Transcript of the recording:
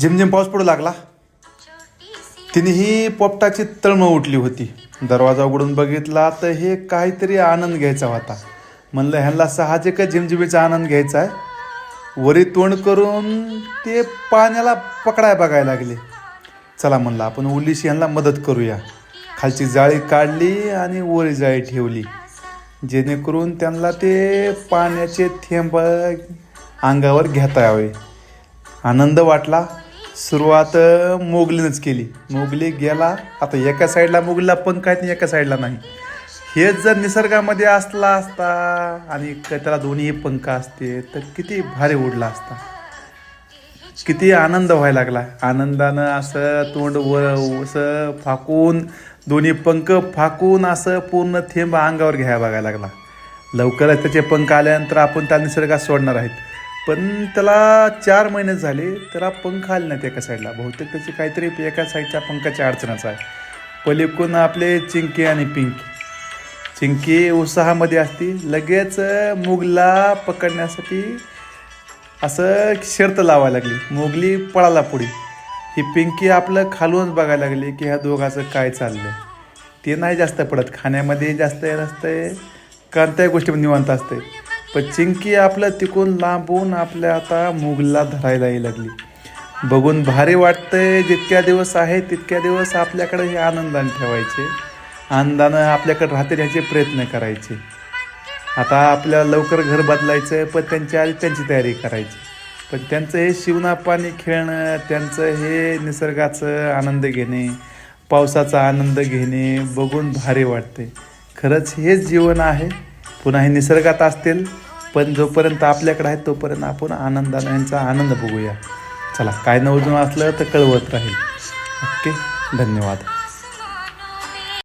झिमझिम पाऊस पडू लागला. तिनेही पोपटाची तळमळ उठली होती. दरवाजा उघडून बघितला तर हे काहीतरी आनंद घ्यायचा होता. म्हणलं ह्यांना साहजिकच झिमझिमीचा आनंद घ्यायचा आहे. वरी तोंड करून ते पाण्याला पकडाय बघायला लागले. चला म्हणलं आपण उलीशी यांना मदत करूया. खालची जाळी काढली आणि वरी जाळी ठेवली. जेणेकरून त्यांना ते पाण्याचे थेंब अंगावर घेता यावे. आनंद वाटला. सुरुवात मोगलीनंच केली. मोगली गेला आता एका साईडला मोगलीला पंख आहेत आणि एका साईडला नाही. हेच जर निसर्गामध्ये असला असता आणि त्याला दोन्ही पंख असते तर किती भारी उडला असता. किती आनंद व्हायला लागला. आनंदानं असं तोंड वर असं फाकून दोन्ही पंख फाकून असं पूर्ण थेंब अंगावर घ्यायला बघायला लागला. लवकरच त्याचे पंख आल्यानंतर आपण त्या निसर्गात सोडणार आहेत. पण त्याला चार महिने झाले त्याला पंख आले नाहीत एका साईडला. बहुतेक त्याची काहीतरी एका साईडच्या पंखाच्या अडचणच आहे. पलीकडून आपले चिंकी आणि पिंकी. चिंकी उत्साहामध्ये असती लगेच मुगला पकडण्यासाठी असं शर्त लावायला लागली. मुगली पळाला पुढे. ही पिंकी आपलं खालूनच बघायला लागली की ह्या दोघाचं काय चाललंय. ते नाही जास्त पडत. खाण्यामध्ये जास्त नसतंय कोणत्याही गोष्टीमध्ये निवांत असते. पण चिंकी आपलं तिकून लांबून आपल्या आता मुगला धरायला लागली. बघून भारी वाटतंय जितक्या दिवस आहे तितक्या दिवस आपल्याकडे हे आनंदाने ठेवायचे. आनंदानं आपल्याकडे राहतील याचे प्रयत्न करायचे. आता आपल्याला लवकर घर बदलायचं पण त्यांच्या आधी त्यांची तयारी करायची. पण त्यांचं हे शिवनापाणी खेळणं त्यांचं हे निसर्गाचं आनंद घेणे पावसाचा आनंद घेणे बघून भारी वाटते खरंच हेच जीवन आहे. पुन्हा हे निसर्गात असतील पण जोपर्यंत आपल्याकडे आहे तोपर्यंत आपण आनंदाने यांचा आनंद बघूया. चला काय नवजून असलं तर कळवत राहील. ओके? धन्यवाद.